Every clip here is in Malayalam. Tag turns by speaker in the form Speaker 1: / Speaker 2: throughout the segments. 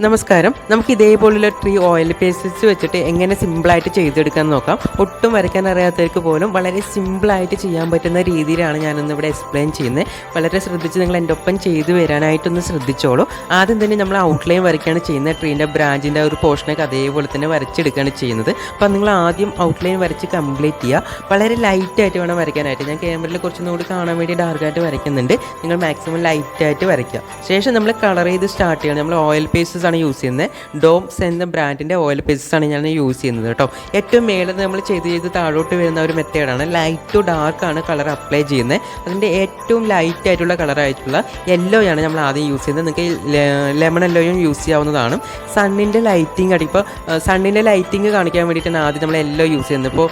Speaker 1: നമസ്കാരം. നമുക്ക് ഇതേപോലുള്ള ട്രീ ഓയിൽ പേസ്റ്റ് വെച്ചിട്ട് എങ്ങനെ സിമ്പിളായിട്ട് ചെയ്തെടുക്കാൻ നോക്കാം. ഒട്ടും വരയ്ക്കാൻ അറിയാത്തവർക്ക് പോലും വളരെ സിമ്പിളായിട്ട് ചെയ്യാൻ പറ്റുന്ന രീതിയിലാണ് ഞാനിന്ന് ഇവിടെ എക്സ്പ്ലെയിൻ ചെയ്യുന്നത്. വളരെ ശ്രദ്ധിച്ച് നിങ്ങൾ എന്റെ ഒപ്പം ചെയ്തു വരാനായിട്ടൊന്ന് ശ്രദ്ധിച്ചോളൂ. ആദ്യം തന്നെ നമ്മൾ ഔട്ട്ലൈൻ വരയ്ക്കുകയാണ് ചെയ്യുന്നത്. ട്രീന്റെ ബ്രാഞ്ചിന്റെ ഒരു പോർഷനൊക്കെ അതേപോലെ തന്നെ വരച്ചെടുക്കുകയാണ് ചെയ്യുന്നത്. അപ്പോൾ നിങ്ങൾ ആദ്യം ഔട്ട്ലൈൻ വരച്ച് കംപ്ലീറ്റ് ചെയ്യുക. വളരെ ലൈറ്റായിട്ട് വേണം വരയ്ക്കാനായിട്ട്. ഞാൻ ക്യാമറയിൽ കുറച്ചും കൂടി കാണാൻ വേണ്ടി ഡാർക്കായിട്ട് വരയ്ക്കുന്നുണ്ട്. നിങ്ങൾ മാക്സിമം ലൈറ്റായിട്ട് വരയ്ക്കുക. ശേഷം നമ്മൾ കളർ ചെയ്ത് സ്റ്റാർട്ട് ചെയ്യണം. നമ്മൾ ഓയിൽ പേസ്റ്റസ് ആണ് യൂസ് ചെയ്യുന്നത്. ഡോംസ് എന്ന ബ്രാൻഡിന്റെ ഓയിൽ പേസ്റ്റ്സ് ആണ് ഞാൻ യൂസ് ചെയ്യുന്നത് കേട്ടോ. ഏറ്റവും മേളിൽ നമ്മൾ ചെയ്ത് ചെയ്ത് താഴോട്ട് വരുന്ന ഒരു മെത്തേഡാണ് ലൈറ്റ് ടു ഡാർക്ക് ആണ് കളർ അപ്ലൈ ചെയ്യുന്നത്. അതിന്റെ ഏറ്റവും ലൈറ്റ് ആയിട്ടുള്ള കളറായിട്ടുള്ള യെല്ലോ ആണ് നമ്മൾ ആദ്യം യൂസ് ചെയ്യുന്നത്. നിങ്ങൾക്ക് ലെമൺ യെല്ലോയും യൂസ് ചെയ്യാവുന്നതാണ്. സണ്ണിന്റെ ലൈറ്റിംഗ് അടി ഇപ്പോൾ സണ്ണിന്റെ ലൈറ്റിംഗ് കാണിക്കാൻ വേണ്ടിയിട്ടാണ് ആദ്യം നമ്മൾ യെല്ലോ യൂസ് ചെയ്യുന്നത്. ഇപ്പോൾ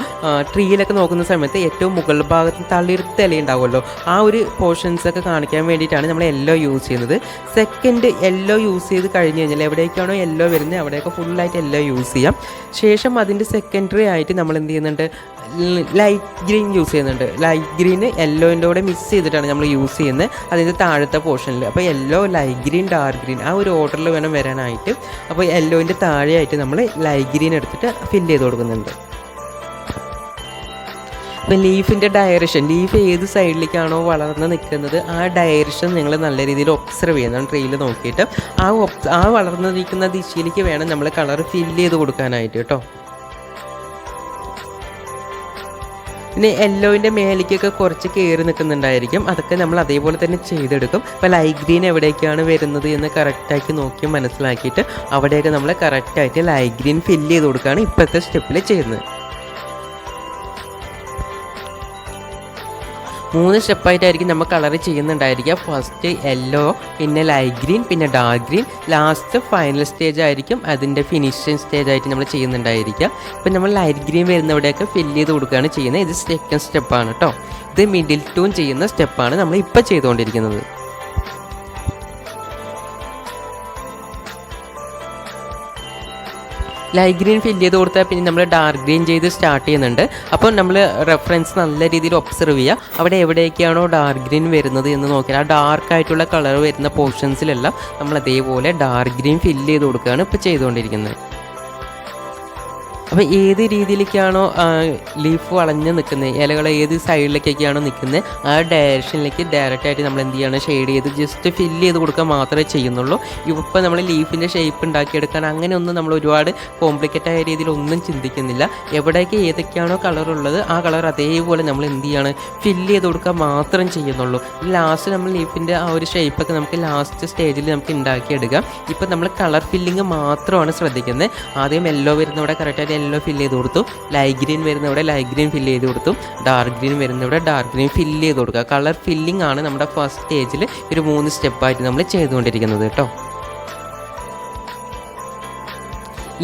Speaker 1: ട്രീയിലൊക്കെ നോക്കുന്ന സമയത്ത് ഏറ്റവും മുകൾ ഭാഗത്ത് തളിർത്ത ഇല ഉണ്ടാവുമല്ലോ. ആ ഒരു പോർഷൻസ് ഒക്കെ കാണിക്കാൻ വേണ്ടിയിട്ടാണ് നമ്മൾ യെല്ലോ യൂസ് ചെയ്യുന്നത്. സെക്കൻഡ് യെല്ലോ യൂസ് ചെയ്ത് കഴിഞ്ഞ് കഴിഞ്ഞാൽ എവിടേക്കാണോ യെല്ലോ വരുന്നത് അവിടെയൊക്കെ ഫുള്ളായിട്ട് യെല്ലോ യൂസ് ചെയ്യാം. ശേഷം അതിന്റെ സെക്കൻഡറി ആയിട്ട് നമ്മൾ എന്ത് ചെയ്യുന്നുണ്ട്? ലൈറ്റ് ഗ്രീൻ യൂസ് ചെയ്യുന്നുണ്ട്. ലൈറ്റ് ഗ്രീൻ യെല്ലോന്റെ കൂടെ മിക്സ് ചെയ്തിട്ടാണ് നമ്മൾ യൂസ് ചെയ്യുന്നത്. അതിന്റെ താഴത്തെ പോർഷനിൽ അപ്പോൾ yellow light green dark green ആ ഒരു ഓർഡറിൽ വേണം വരാനായിട്ട്. അപ്പോൾ യെല്ലോന്റെ താഴെയായിട്ട് നമ്മൾ ലൈറ്റ് ഗ്രീൻ എടുത്തിട്ട് ഫില്ല് ചെയ്ത് കൊടുക്കുന്നുണ്ട്. ഇപ്പം ലീഫിന്റെ ഡയറക്ഷൻ ലീഫ് ഏത് സൈഡിലേക്കാണോ വളർന്ന് നിൽക്കുന്നത് ആ ഡയറക്ഷൻ നിങ്ങൾ നല്ല രീതിയിൽ ഒബ്സർവ് ചെയ്യണം. ട്രെയിൽ നോക്കിയിട്ട് ആ ആ വളർന്ന് നിൽക്കുന്ന ദിശയിലേക്ക് വേണം നമ്മൾ കളർ ഫില്ല് ചെയ്ത് കൊടുക്കാനായിട്ട് കേട്ടോ. പിന്നെ യെല്ലോവിന്റെ മേലേക്കൊക്കെ കുറച്ച് കയറി നിൽക്കുന്നുണ്ടായിരിക്കും. അതൊക്കെ നമ്മൾ അതേപോലെ തന്നെ ചെയ്തെടുക്കും. ഇപ്പോൾ ലൈറ്റ് ഗ്രീൻ എവിടേക്കാണ് വരുന്നത് എന്ന് കറക്റ്റാക്കി നോക്കി മനസ്സിലാക്കിയിട്ട് അവിടെയൊക്കെ നമ്മൾ കറക്റ്റായിട്ട് ലൈറ്റ് ഗ്രീൻ ഫില്ല് ചെയ്ത് കൊടുക്കുകയാണ് ഇപ്പോഴത്തെ സ്റ്റെപ്പിൽ ചെയ്യുന്നത്. മൂന്ന് സ്റ്റെപ്പായിട്ടായിരിക്കും നമ്മൾ കളർ ചെയ്യുന്നുണ്ടായിരിക്കുക. ഫസ്റ്റ് യെല്ലോ പിന്നെ ലൈറ്റ് ഗ്രീൻ പിന്നെ dark green last final stage ആയിരിക്കും അതിന്റെ ഫിനിഷിങ് സ്റ്റേജ് ആയിട്ട് നമ്മൾ ചെയ്യുന്നുണ്ടായിരിക്കുക. ഇപ്പം നമ്മൾ ലൈറ്റ് ഗ്രീൻ വരുന്നവിടെയൊക്കെ ഫില്ല് ചെയ്ത് കൊടുക്കുകയാണ് ചെയ്യുന്നത്. ഇത് സെക്കൻഡ് സ്റ്റെപ്പാണ് കേട്ടോ ഇത് മിഡിൽ ടൂൺ ചെയ്യുന്ന സ്റ്റെപ്പാണ് നമ്മൾ ഇപ്പോൾ ചെയ്തുകൊണ്ടിരിക്കുന്നത്. ലൈറ്റ് ഗ്രീൻ ഫില്ല് ചെയ്ത് കൊടുത്താൽ പിന്നെ നമ്മൾ ഡാർക്ക് ഗ്രീൻ ചെയ്ത് സ്റ്റാർട്ട് ചെയ്യുന്നുണ്ട്. അപ്പോൾ നമ്മൾ റെഫറൻസ് നല്ല രീതിയിൽ ഒബ്സർവ് ചെയ്യുക അവിടെ എവിടേക്കാണോ ഡാർക്ക് ഗ്രീൻ വരുന്നത് എന്ന് നോക്കിയാൽ ആ ഡാർക്ക് ആയിട്ടുള്ള കളർ വരുന്ന പോർഷൻസിലെല്ലാം നമ്മൾ അതേപോലെ ഡാർക്ക് ഗ്രീൻ ഫില്ല് ചെയ്ത് കൊടുക്കുകയാണ് ഇപ്പോൾ ചെയ്തുകൊണ്ടിരിക്കുന്നത്. അപ്പോൾ ഏത് രീതിയിലേക്കാണോ ലീഫ് വളഞ്ഞ് നിൽക്കുന്നത് ഇലകൾ ഏത് സൈഡിലേക്കൊക്കെയാണോ നിൽക്കുന്നത് ആ ഡയറക്ഷനിലേക്ക് ഡയറക്റ്റ് ആയിട്ട് നമ്മൾ എന്ത് ചെയ്യണം ഷെയ്ഡ് ചെയ്ത് ജസ്റ്റ് ഫില്ല് ചെയ്ത് കൊടുക്കാൻ മാത്രമേ ചെയ്യുന്നുള്ളൂ. ഇപ്പോൾ നമ്മൾ ലീഫിന്റെ ഷേപ്പ് ഉണ്ടാക്കിയെടുക്കാൻ അങ്ങനെയൊന്നും നമ്മൾ ഒരുപാട് കോംപ്ലിക്കേറ്റ് ആയ രീതിയിൽ ഒന്നും ചിന്തിക്കുന്നില്ല. എവിടേക്ക് ഏതൊക്കെയാണോ കളർ ഉള്ളത് ആ കളർ അതേപോലെ നമ്മൾ എന്ത് ചെയ്യാണ് ഫില്ല് ചെയ്ത് കൊടുക്കുക മാത്രം ചെയ്യുന്നുള്ളൂ. ലാസ്റ്റ് നമ്മൾ ലീഫിന്റെ ആ ഒരു ഷേപ്പൊക്കെ നമുക്ക് ലാസ്റ്റ് സ്റ്റേജിൽ നമുക്ക് ഉണ്ടാക്കിയെടുക്കാം. ഇപ്പം നമ്മൾ കളർ ഫില്ലിങ് മാത്രമാണ് ശ്രദ്ധിക്കുന്നത് ആദ്യം യെല്ലോ വരുന്നവിടെ കറക്റ്റായിട്ട് യെല്ലോ ഫില്ല് ചെയ്ത് കൊടുത്തു. ലൈറ്റ് ഗ്രീൻ വരുന്നവിടെ ലൈറ്റ് ഗ്രീൻ ഫില്ല് ചെയ്ത് കൊടുത്തു. ഡാർക്ക് ഗ്രീൻ വരുന്നവിടെ ഡാർക്ക് ഗ്രീൻ ഫില്ല് ചെയ്ത് കൊടുക്കുക. കളർ ഫില്ലിംഗ് ആണ് നമ്മുടെ ഫസ്റ്റ് സ്റ്റേജിൽ ഒരു മൂന്ന് സ്റ്റെപ്പായിട്ട് നമ്മൾ ചെയ്തുകൊണ്ടിരിക്കുന്നത് കേട്ടോ.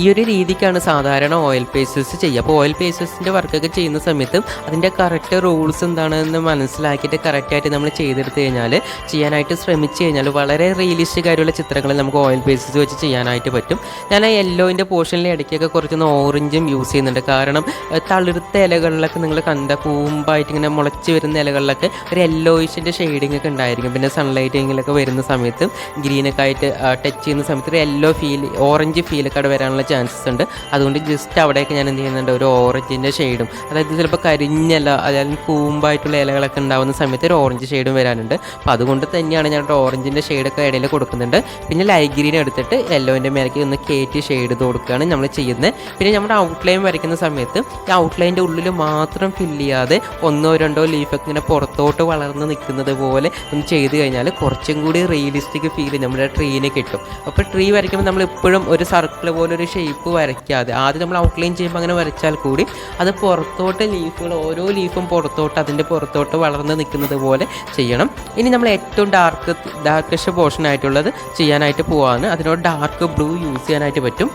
Speaker 1: ഈ ഒരു രീതിക്കാണ് സാധാരണ ഓയിൽ പേസ്റ്റേഴ്സ് ചെയ്യുക. അപ്പോൾ ഓയിൽ പേസ്റ്റേഴ്സിന്റെ വർക്കൊക്കെ ചെയ്യുന്ന സമയത്ത് അതിന്റെ കറക്റ്റ് റൂൾസ് എന്താണെന്ന് മനസ്സിലാക്കിയിട്ട് കറക്റ്റായിട്ട് നമ്മൾ ചെയ്തെടുത്ത് കഴിഞ്ഞാൽ ചെയ്യാനായിട്ട് ശ്രമിച്ചു കഴിഞ്ഞാൽ വളരെ റിയലിസ്റ്റിക് ആയിട്ടുള്ള ചിത്രങ്ങൾ നമുക്ക് ഓയിൽ പേസ്റ്റേഴ്സ് വെച്ച് ചെയ്യാനായിട്ട് പറ്റും. ഞാൻ ആ യെല്ലോന്റെ പോർഷനിൽ ഇടയ്ക്കൊക്കെ കുറച്ചൊന്ന് ഓറഞ്ചും യൂസ് ചെയ്യുന്നുണ്ട്. കാരണം തളിർത്ത ഇലകളിലൊക്കെ നിങ്ങൾ കണ്ട കൂമ്പായിട്ട് ഇങ്ങനെ മുളച്ച് വരുന്ന ഇലകളിലൊക്കെ ഒരു യെല്ലോയിഷിന്റെ ഷെയ്ഡിങ് ഒക്കെ ഉണ്ടായിരിക്കും. പിന്നെ സൺലൈറ്റിങ്ങിലൊക്കെ വരുന്ന സമയത്ത് ഗ്രീനൊക്കെ ആയിട്ട് ടച്ച് ചെയ്യുന്ന സമയത്ത് ഒരു യെല്ലോ ഫീൽ ഓറഞ്ച് ഫീലൊക്കെ അവിടെ വരാനുള്ള ചാൻസസ് ഉണ്ട്. അതുകൊണ്ട് ജസ്റ്റ് അവിടെയൊക്കെ ഞാൻ എന്ത് ചെയ്യുന്നുണ്ട് ഒരു ഓറഞ്ചിന്റെ ഷെയ്ഡും അതായത് ചിലപ്പോൾ കരിഞ്ഞല്ല അതായത് കൂമ്പായിട്ടുള്ള ഇലകളൊക്കെ ഉണ്ടാകുന്ന സമയത്ത് ഒരു ഓറഞ്ച് ഷെയ്ഡും വരാനുണ്ട്. അപ്പോൾ അതുകൊണ്ട് തന്നെയാണ് ഞാൻ ഓറഞ്ചിന്റെ ഷെയ്ഡൊക്കെ ഇടയിൽ കൊടുക്കുന്നുണ്ട്. പിന്നെ ലൈറ്റ് ഗ്രീൻ എടുത്തിട്ട് യെല്ലോന്റെ മേലേക്ക് ഒന്ന് കയറ്റി ഷെയ്ഡ് ചെയ്ത് കൊടുക്കുകയാണ് നമ്മൾ ചെയ്യുന്നത്. പിന്നെ നമ്മുടെ ഔട്ട്ലൈൻ വരയ്ക്കുന്ന സമയത്ത് ഈ ഔട്ട്ലൈന്റെ ഉള്ളിൽ മാത്രം ഫില്ല് ചെയ്യാതെ ഒന്നോ രണ്ടോ ലീഫൊക്കെ ഇങ്ങനെ പുറത്തോട്ട് വളർന്ന് നിൽക്കുന്നത് പോലെ ഒന്ന് ചെയ്ത് കഴിഞ്ഞാൽ കുറച്ചും കൂടി റിയലിസ്റ്റിക് ഫീൽ നമ്മുടെ ട്രീനെ കിട്ടും. അപ്പോൾ ട്രീ വരയ്ക്കുമ്പോൾ നമ്മൾ എപ്പോഴും ഒരു സർക്കിൾ പോലെ ഒരു ഷേപ്പ് വരയ്ക്കാതെ. ആദ്യം നമ്മൾ ഔട്ട്ലൈൻ ചെയ്യുമ്പോൾ അങ്ങനെ വരച്ചാൽ കൂടി അത് പുറത്തോട്ട് ലീഫുകൾ ഓരോ ലീഫും പുറത്തോട്ട് അതിന്റെ പുറത്തോട്ട് വളർന്ന് നിൽക്കുന്നത് പോലെ ചെയ്യണം. ഇനി നമ്മൾ ഏറ്റവും ഡാർക്ക് ഡാർക്കസ്റ്റ് പോർഷൻ ആയിട്ടുള്ളത് ചെയ്യാനായിട്ട് പോവാണ്. അതിനോട് ഡാർക്ക് ബ്ലൂ യൂസ് ചെയ്യാനായിട്ട് പറ്റും.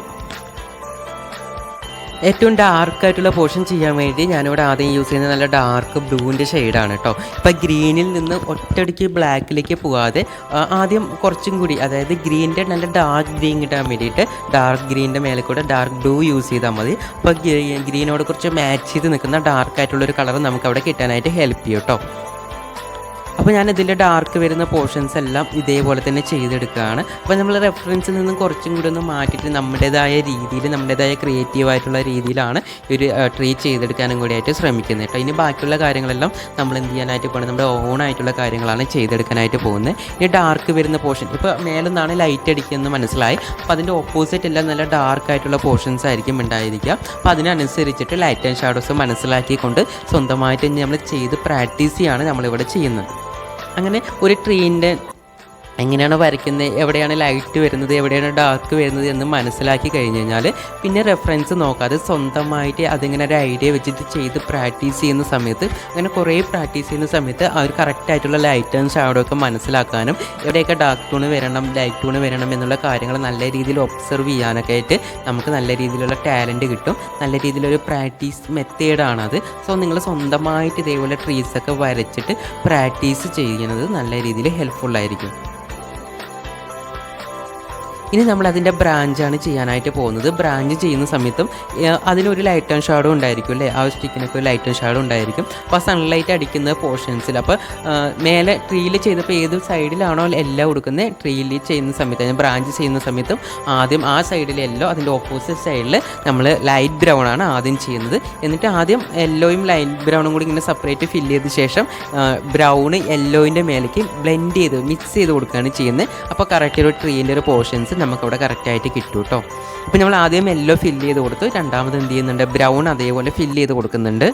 Speaker 1: ഏറ്റവും ഡാർക്കായിട്ടുള്ള പോർഷൻ ചെയ്യാൻ വേണ്ടി ഞാനിവിടെ ആദ്യം യൂസ് ചെയ്യുന്നത് നല്ല ഡാർക്ക് ബ്ലൂവിന്റെ ഷെയ്ഡാണ് കേട്ടോ. ഇപ്പം ഗ്രീനിൽ നിന്ന് ഒറ്റയടിക്ക് ബ്ലാക്കിലേക്ക് പോകാതെ ആദ്യം കുറച്ചും കൂടി അതായത് ഗ്രീനിന്റെ നല്ല ഡാർക്ക് ഗ്രീൻ കിട്ടാൻ വേണ്ടിയിട്ട് ഡാർക്ക് ഗ്രീനിന്റെ മേലെ കൂടെ ഡാർക്ക് ബ്ലൂ യൂസ് ചെയ്താൽ മതി. അപ്പോൾ ഗ്രീനോട് കുറച്ച് മാച്ച് ചെയ്ത് നിൽക്കുന്ന ഡാർക്ക് ആയിട്ടുള്ള ഒരു കളർ നമുക്ക് അവിടെ കിട്ടാനായിട്ട് ഹെൽപ്പ് ചെയ്യും കേട്ടോ. അപ്പോൾ ഞാൻ ഇതിൽ ഡാർക്ക് വരുന്ന പോർഷൻസ് എല്ലാം ഇതേപോലെ തന്നെ ചെയ്തെടുക്കുകയാണ്. അപ്പോൾ നമ്മൾ റെഫറൻസിൽ നിന്നും കുറച്ചും കൂടി ഒന്ന് മാറ്റിയിട്ട് നമ്മുടേതായ രീതിയിൽ നമ്മുടേതായ ക്രിയേറ്റീവ് ആയിട്ടുള്ള രീതിയിലാണ് ഒരു ട്രീ ചെയ്തെടുക്കാനും കൂടിയായിട്ട് ശ്രമിക്കുന്നത് കേട്ടോ. ഇനി ബാക്കിയുള്ള കാര്യങ്ങളെല്ലാം നമ്മൾ എന്ത് ചെയ്യാനായിട്ട് പോകുന്നത് നമ്മുടെ ഓൺ ആയിട്ടുള്ള കാര്യങ്ങളാണ് ചെയ്തെടുക്കാനായിട്ട് പോകുന്നത്. ഇനി ഡാർക്ക് വരുന്ന പോർഷൻ ഇപ്പോൾ മേലെന്നാണ് ലൈറ്റ് അടിക്കുന്നത് മനസ്സിലായി. അപ്പോൾ അതിന്റെ ഓപ്പോസിറ്റ് എല്ലാം നല്ല ഡാർക്ക് ആയിട്ടുള്ള പോർഷൻസ് ആയിരിക്കും ഉണ്ടായിരിക്കുക. അപ്പോൾ അതിനനുസരിച്ചിട്ട് ലൈറ്റ് ആൻഡ് ഷാഡോസ് മനസ്സിലാക്കിക്കൊണ്ട് സ്വന്തമായിട്ട് നമ്മൾ ചെയ്ത് പ്രാക്ടീസ് ചെയ്യാണ് നമ്മളിവിടെ ചെയ്യുന്നത്. അങ്ങനെ ഒരു ട്രീന്റെ എങ്ങനെയാണ് വരയ്ക്കുന്നത് എവിടെയാണ് ലൈറ്റ് വരുന്നത് എവിടെയാണ് ഡാർക്ക് വരുന്നത് എന്ന് മനസ്സിലാക്കി കഴിഞ്ഞ് കഴിഞ്ഞാൽ പിന്നെ റെഫറൻസ് നോക്കാതെ സ്വന്തമായിട്ട് അതിങ്ങനെ ഒരു ഐഡിയ വെച്ചിട്ട് ചെയ്ത് പ്രാക്ടീസ് ചെയ്യുന്ന സമയത്ത് അങ്ങനെ കുറേ പ്രാക്ടീസ് ചെയ്യുന്ന സമയത്ത് അവർ കറക്റ്റായിട്ടുള്ള ലൈറ്റ് ആൻഡ് ഷാഡോ ഒക്കെ മനസ്സിലാക്കാനും എവിടെയൊക്കെ ഡാർക്ക് ടൂണ് വരണം ലൈറ്റ് ടൂണ് വരണം എന്നുള്ള കാര്യങ്ങൾ നല്ല രീതിയിൽ ഒബ്സർവ് ചെയ്യാനൊക്കെ ആയിട്ട് നമുക്ക് നല്ല രീതിയിലുള്ള ടാലന്റ് കിട്ടും. നല്ല രീതിയിലൊരു പ്രാക്ടീസ് മെത്തേഡാണത് സോ നിങ്ങൾ സ്വന്തമായിട്ട് ഇതേപോലെ ട്രീസൊക്കെ വരച്ചിട്ട് പ്രാക്ടീസ് ചെയ്യുന്നത് നല്ല രീതിയിൽ ഹെൽപ്ഫുള്ളായിരിക്കും ഇനി നമ്മൾ അതിന്റെ ബ്രാഞ്ചാണ് ചെയ്യാനായിട്ട് പോകുന്നത്. ബ്രാഞ്ച് ചെയ്യുന്ന സമയത്തും അതിലൊരു ലൈറ്റ് ആൻഡ് ഷാഡോ ഉണ്ടായിരിക്കും അല്ലേ? ആ സ്റ്റിക്കിനൊക്കെ ഒരു ലൈറ്റ് ആൻഡ് ഷാഡോ ഉണ്ടായിരിക്കും. അപ്പോൾ സൺലൈറ്റ് അടിക്കുന്ന പോർഷൻസിൽ അപ്പോൾ മേലെ ട്രീയിൽ ചെയ്തപ്പോൾ ഏത് സൈഡിലാണോ എല്ലാം കൊടുക്കുന്നത് ട്രീയിൽ ചെയ്യുന്ന സമയത്ത് ബ്രാഞ്ച് ചെയ്യുന്ന സമയത്തും ആദ്യം ആ സൈഡിൽ യെല്ലോ അതിന്റെ ഓപ്പോസിറ്റ് സൈഡിൽ നമ്മൾ ലൈറ്റ് ബ്രൗൺ ആണ് ആദ്യം ചെയ്യുന്നത്. എന്നിട്ട് ആദ്യം യെല്ലോയും ലൈറ്റ് ബ്രൗണും കൂടി ഇങ്ങനെ സെപ്പറേറ്റ് ഫില്ല് ചെയ്ത ശേഷം ബ്രൗൺ യെല്ലോയിന്റെ മേലേക്ക് ബ്ലെൻഡ് ചെയ്ത് മിക്സ് ചെയ്ത് കൊടുക്കുകയാണ് ചെയ്യുന്നത്. അപ്പോൾ കറക്റ്റ് ഒരു ട്രീന്റെ ഒരു പോർഷൻസ് നമുക്കവിടെ കറക്റ്റായിട്ട് കിട്ടും കേട്ടോ അപ്പോൾ നമ്മൾ ആദ്യം യെല്ലോ ഫില്ല് ചെയ്ത് കൊടുത്തു രണ്ടാമത് എന്ത് ചെയ്യുന്നുണ്ട്? ബ്രൗൺ അതേപോലെ ഫില്ല് ചെയ്ത് കൊടുക്കുന്നുണ്ട്.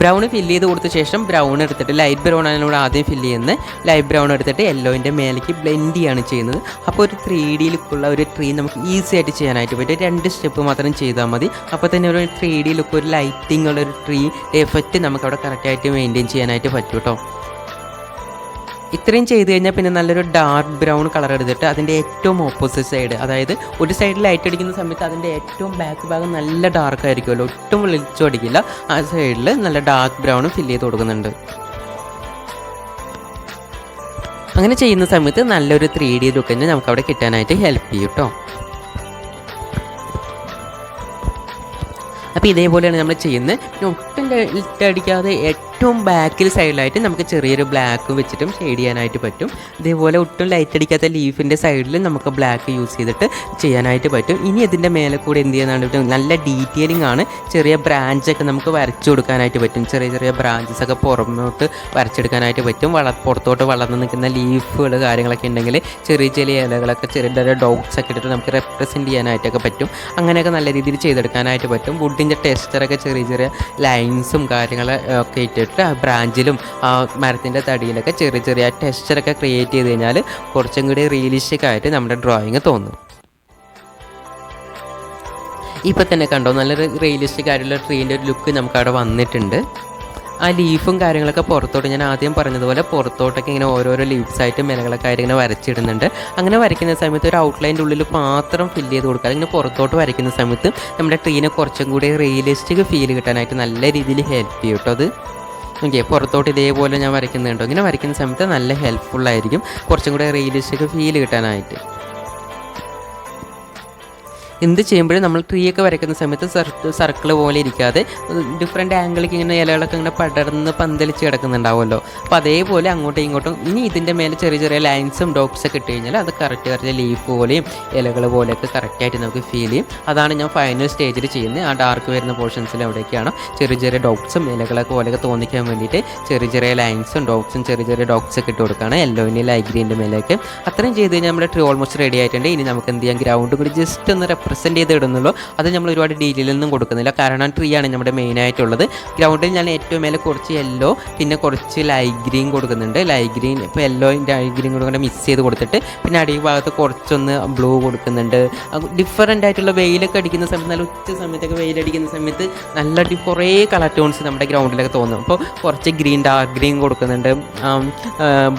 Speaker 1: ബ്രൗൺ ഫില്ല് ചെയ്ത് കൊടുത്ത ശേഷം ബ്രൗൺ എടുത്തിട്ട് ലൈറ്റ് ബ്രൗൺ ആണ് നമ്മൾ ആദ്യം ഫില്ല് ചെയ്യുന്നത്. ലൈറ്റ് ബ്രൗൺ എടുത്തിട്ട് യെല്ലോയിന്റെ മേലേക്ക് ബ്ലെൻഡ് ചെയ്യാണ് ചെയ്യുന്നത്. അപ്പോൾ ഒരു ത്രീ ഡി ലുക്കുള്ള ഒരു ട്രീ നമുക്ക് ഈസി ആയിട്ട് ചെയ്യാനായിട്ട് പറ്റും. രണ്ട് സ്റ്റെപ്പ് മാത്രം ചെയ്താൽ മതി. അപ്പോൾ തന്നെ ഒരു ത്രീ ഡി ലുക്ക് ഒരു ലൈറ്റിംഗ് ഉള്ള ഒരു ട്രീ എഫക്റ്റ് നമുക്ക് അവിടെ കറക്റ്റായിട്ട് മെയിന്റെയിൻ ചെയ്യാനായിട്ട് പറ്റും കേട്ടോ ഇത്രയും ചെയ്ത് കഴിഞ്ഞാൽ പിന്നെ നല്ലൊരു ഡാർക്ക് ബ്രൗൺ കളർ എടുത്തിട്ട് അതിന്റെ ഏറ്റവും ഓപ്പോസിറ്റ് സൈഡ് അതായത് ഒരു സൈഡിൽ ലൈറ്റ് അടിക്കുന്ന സമയത്ത് അതിന്റെ ഏറ്റവും ബാക്ക് ഭാഗം നല്ല ഡാർക്ക് ആയിരിക്കുമല്ലോ. ഒട്ടും വെളിച്ചം അടിക്കില്ല. ആ സൈഡിൽ നല്ല ഡാർക്ക് ബ്രൗൺ ഫില്ല് ചെയ്ത് കൊടുക്കുന്നുണ്ട്. അങ്ങനെ ചെയ്യുന്ന സമയത്ത് നല്ലൊരു ത്രീ ഡി ലുക്ക് തന്നെ നമുക്ക് അവിടെ കിട്ടാനായിട്ട് ഹെൽപ്പ് ചെയ്യും കേട്ടോ അപ്പോൾ ഇതേപോലെയാണ് നമ്മൾ ചെയ്യുന്നത്. ഒട്ടും ലൈറ്റ് അടിക്കാതെ ഏറ്റവും ബാക്കിൽ സൈഡിലായിട്ട് നമുക്ക് ചെറിയൊരു ബ്ലാക്ക് വെച്ചിട്ടും ഷെയ്ഡ് ചെയ്യാനായിട്ട് പറ്റും. ഇതേപോലെ ഒട്ടും ലൈറ്റ് അടിക്കാത്ത ലീഫിന്റെ സൈഡിൽ നമുക്ക് ബ്ലാക്ക് യൂസ് ചെയ്തിട്ട് ചെയ്യാനായിട്ട് പറ്റും. ഇനി ഇതിന്റെ മേലെ കൂടെ എന്ത് ചെയ്യാനായിട്ട് നല്ല ഡീറ്റെയിലിംഗ് ആണ്. ചെറിയ ബ്രാഞ്ചൊക്കെ നമുക്ക് വരച്ചു കൊടുക്കാനായിട്ട് പറ്റും. ചെറിയ ചെറിയ ബ്രാഞ്ചസ് ഒക്കെ പുറമോട്ട് വരച്ചെടുക്കാനായിട്ട് പറ്റും. വള പുറത്തോട്ട് വളർന്ന് നിൽക്കുന്ന ലീഫുകൾ കാര്യങ്ങളൊക്കെ ഉണ്ടെങ്കിൽ ചെറിയ ചെറിയ ഇലകളൊക്കെ ചെറിയ ചെറിയ ഡോട്ട്സ് ഒക്കെ ഇട്ടിട്ട് നമുക്ക് റെപ്രസെന്റ് ചെയ്യാനായിട്ടൊക്കെ പറ്റും. അങ്ങനെയൊക്കെ നല്ല രീതിയിൽ ചെയ്തെടുക്കാനായിട്ട് പറ്റും. വുഡിന്റെ ടെക്സ്ചറൊക്കെ ചെറിയ ചെറിയ ലൈൻസും കാര്യങ്ങൾ ഒക്കെ ഇട്ടിട്ട് ആ ബ്രാഞ്ചിലും ആ മരത്തിന്റെ തടിയിലൊക്കെ ചെറിയ ചെറിയ ടെക്സ്ചറൊക്കെ ക്രിയേറ്റ് ചെയ്ത് കഴിഞ്ഞാൽ കുറച്ചും കൂടി റിയലിസ്റ്റിക് ആയിട്ട് നമ്മുടെ ഡ്രോയിങ് തോന്നും. ഇപ്പം തന്നെ കണ്ടോ നല്ലൊരു റിയലിസ്റ്റിക് ആയിട്ടുള്ള ട്രീന്റെ ഒരു ലുക്ക് നമുക്ക് അവിടെ വന്നിട്ടുണ്ട്. ആ ലീഫും കാര്യങ്ങളൊക്കെ പുറത്തോട്ട് ഞാൻ ആദ്യം പറഞ്ഞതുപോലെ പുറത്തോട്ടൊക്കെ ഇങ്ങനെ ഓരോരോ ലീഫ്സ് ആയിട്ട് ആയിട്ട് ഇങ്ങനെ വരച്ചിടുന്നുണ്ട്. അങ്ങനെ വരയ്ക്കുന്ന സമയത്ത് ഒരു ഔട്ട്ലൈന്റെ ഉള്ളിൽ മാത്രം ഫില്ല് ചെയ്ത് കൊടുക്കുക. ഇങ്ങനെ പുറത്തോട്ട് വരയ്ക്കുന്ന സമയത്ത് നമ്മുടെ ട്രീനെ കുറച്ചും കൂടി റിയലിസ്റ്റിക് ഫീൽ കിട്ടാനായിട്ട് നല്ല രീതിയിൽ ഹെൽപ്പ് ചെയ്യും കേട്ടോ അത്. ഓക്കെ പുറത്തോട്ട് ഇതേപോലെ ഞാൻ വരയ്ക്കുന്നുണ്ടോ. ഇങ്ങനെ വരയ്ക്കുന്ന സമയത്ത് നല്ല ഹെൽപ്ഫുൾ ആയിരിക്കും. കുറച്ചും കൂടെ റിയലിസ്റ്റിക് ഫീൽ കിട്ടാനായിട്ട്. എന്ത് ചെയ്യുമ്പോഴും നമ്മൾ ട്രീ ഒക്കെ വരയ്ക്കുന്ന സമയത്ത് സർക്കിൾ പോലെ ഇരിക്കാതെ ഡിഫറെന്റ് ആംഗിളിലേക്ക് ഇങ്ങനെ ഇലകളൊക്കെ ഇങ്ങനെ പടർന്ന് പന്തലിച്ച് കിടക്കുന്നുണ്ടാവുമല്ലോ. അപ്പോൾ അതേപോലെ അങ്ങോട്ടും ഇങ്ങോട്ടും ഇനി ഇതിന്റെ മേലെ ചെറിയ ചെറിയ ലൈൻസും ഡോട്ട്സ് ഒക്കെ ഇട്ട് കഴിഞ്ഞാൽ അത് കറക്റ്റ് കറക്റ്റ് ലീഫ് പോലെയും ഇലകൾ പോലെയൊക്കെ കറക്റ്റായിട്ട് നമുക്ക് ഫീൽ ചെയ്യും. അതാണ് ഞാൻ ഫൈനൽ സ്റ്റേജിൽ ചെയ്യുന്നത്. ആ ഡാർക്ക് വരുന്ന പോർഷൻസിൽ എവിടെയൊക്കെയാണോ ചെറിയ ചെറിയ ഡോട്ട്സും ഇലകളൊക്കെ പോലെയൊക്കെ തോന്നിക്കാൻ വേണ്ടിയിട്ട് ചെറിയ ചെറിയ ലൈൻസും ഡോട്ട്സും ചെറിയ ചെറിയ ഡോട്ട്സ് ഒക്കെ ഇട്ട് കൊടുക്കുകയാണ്. യെല്ലോയിന്റെ ലൈഗ്രീന്റെ മേലെയൊക്കെ. അത്രയും ചെയ്ത് കഴിഞ്ഞാൽ നമ്മുടെ ട്രീ ഓൾമോസ്റ്റ് റെഡി ആയിട്ടുണ്ട്. ഇനി നമുക്ക് എന്ത് ചെയ്യാം? ഗ്രൗണ്ട് കൂടി ജസ്റ്റ് ഒന്ന് റെപ്രസെന്റ് ചെയ്ത് ഇടുന്നുള്ളൂ അത് നമ്മൾ ഒരുപാട് ഡീറ്റെയിലൊന്നും കൊടുക്കുന്നില്ല. കാരണം ട്രീ ആണ് നമ്മുടെ മെയിൻ ആയിട്ടുള്ളത്. ഗ്രൗണ്ടിൽ ഞാൻ ഏറ്റവും മേലെ കുറച്ച് യെല്ലോ പിന്നെ കുറച്ച് ലൈറ്റ് ഗ്രീൻ കൊടുക്കുന്നുണ്ട്. ലൈറ്റ് ഗ്രീൻ ഇപ്പോൾ യെല്ലോ ലൈറ്റ് ഗ്രീൻ കൂടെ മിക്സ് ചെയ്ത് കൊടുത്തിട്ട് പിന്നെ അടി ഭാഗത്ത് കുറച്ചൊന്ന് ബ്ലൂ കൊടുക്കുന്നുണ്ട്. ഡിഫറെന്റ് ആയിട്ടുള്ള വെയിലൊക്കെ അടിക്കുന്ന സമയത്ത് നല്ല ഉച്ച സമയത്തൊക്കെ വെയിലടിക്കുന്ന സമയത്ത് നല്ല കുറേ കളർ ടോൺസ് നമ്മുടെ ഗ്രൗണ്ടിലൊക്കെ തോന്നും. അപ്പോൾ കുറച്ച് ഗ്രീൻ ഡാർക്ക് ഗ്രീൻ കൊടുക്കുന്നുണ്ട്.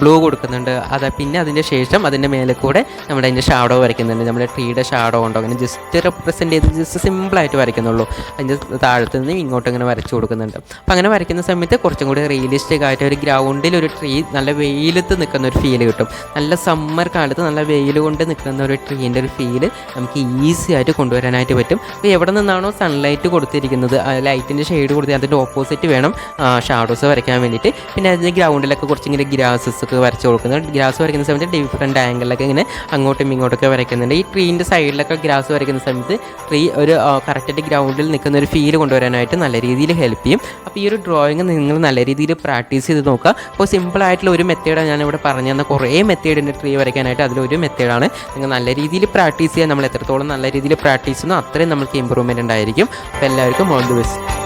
Speaker 1: ബ്ലൂ കൊടുക്കുന്നുണ്ട്. അതാ പിന്നെ അതിന്റെ ശേഷം അതിന്റെ മേലെ കൂടെ നമ്മുടെ അതിന്റെ ഷാഡോ വരയ്ക്കുന്നുണ്ട്. നമ്മുടെ ട്രീയുടെ ഷാഡോ ഉണ്ടോ? അങ്ങനെ ജസ്റ്റ് റെപ്രസെന്റ് ചെയ്ത് ജസ്റ്റ് സിമ്പിളായിട്ട് വരയ്ക്കുന്നുള്ളൂ. അതിന്റെ താഴത്ത് നിന്ന് ഇങ്ങോട്ട് ഇങ്ങനെ വരച്ചു കൊടുക്കുന്നുണ്ട്. അപ്പോൾ അങ്ങനെ വരയ്ക്കുന്ന സമയത്ത് കുറച്ചും കൂടി റിയലിസ്റ്റിക് ആയിട്ട് ഒരു ഗ്രൗണ്ടിൽ ഒരു ട്രീ നല്ല വെയിലത്ത് നിൽക്കുന്ന ഒരു ഫീൽ കിട്ടും. നല്ല സമ്മർ കാലത്ത് നല്ല വെയിൽ കൊണ്ട് നിൽക്കുന്ന ഒരു ട്രീന്റെ ഒരു ഫീൽ നമുക്ക് ഈസി ആയിട്ട് കൊണ്ടുവരാനായിട്ട് പറ്റും. അപ്പോൾ എവിടെ നിന്നാണോ സൺലൈറ്റ് കൊടുത്തിരിക്കുന്നത് ലൈറ്റിന്റെ ഷെയ്ഡ് കൊടുത്ത് അതിന്റെ ഓപ്പോസിറ്റ് വേണം ഷാഡോസ് വരയ്ക്കാൻ വേണ്ടിയിട്ട്. പിന്നെ അതിന്റെ ഗ്രൗണ്ടിലൊക്കെ കുറച്ചിങ്ങനെ ഗ്രാസസ് ഒക്കെ വരച്ച് കൊടുക്കുന്നുണ്ട്. ഗ്രാസ് വരയ്ക്കുന്ന സമയത്ത് ഡിഫറെന്റ് ആംഗിളിലൊക്കെ ഇങ്ങനെ അങ്ങോട്ടും ഇങ്ങോട്ടൊക്കെ വരയ്ക്കുന്നുണ്ട്. ഈ ട്രീന്റെ സൈഡിലൊക്കെ ഗ്രാസ് വരയ്ക്കുന്ന സമയത്ത് ട്രീ ഒരു കറക്റ്റായിട്ട് ഗ്രൗണ്ടിൽ നിൽക്കുന്ന ഒരു ഫീൽ കൊണ്ടുവരാനായിട്ട് നല്ല രീതിയിൽ ഹെൽപ്പ് ചെയ്യും. അപ്പോൾ ഈ ഒരു ഡ്രോയിങ് നിങ്ങൾ നല്ല രീതിയിൽ പ്രാക്ടീസ് ചെയ്ത് നോക്കുക. അപ്പോൾ സിമ്പിളായിട്ടുള്ള ഒരു മെത്തേഡാണ് ഞാനിവിടെ പറഞ്ഞു തന്ന കുറേ മെത്തേഡിന്റെ ട്രീ വരയ്ക്കാനായിട്ട് അതിലൊരു മെത്തേഡാണ്. നിങ്ങൾ നല്ല രീതിയിൽ പ്രാക്ടീസ് ചെയ്യാൻ നമ്മൾ എത്രത്തോളം നല്ല രീതിയിൽ പ്രാക്ടീസ് ചെയ്യുന്നു അത്രയും നമുക്ക് ഇമ്പ്രൂവ്മെന്റ് ഉണ്ടായിരിക്കും. അപ്പോൾ എല്ലാവർക്കും ഓൾ ദി ബെസ്റ്റ്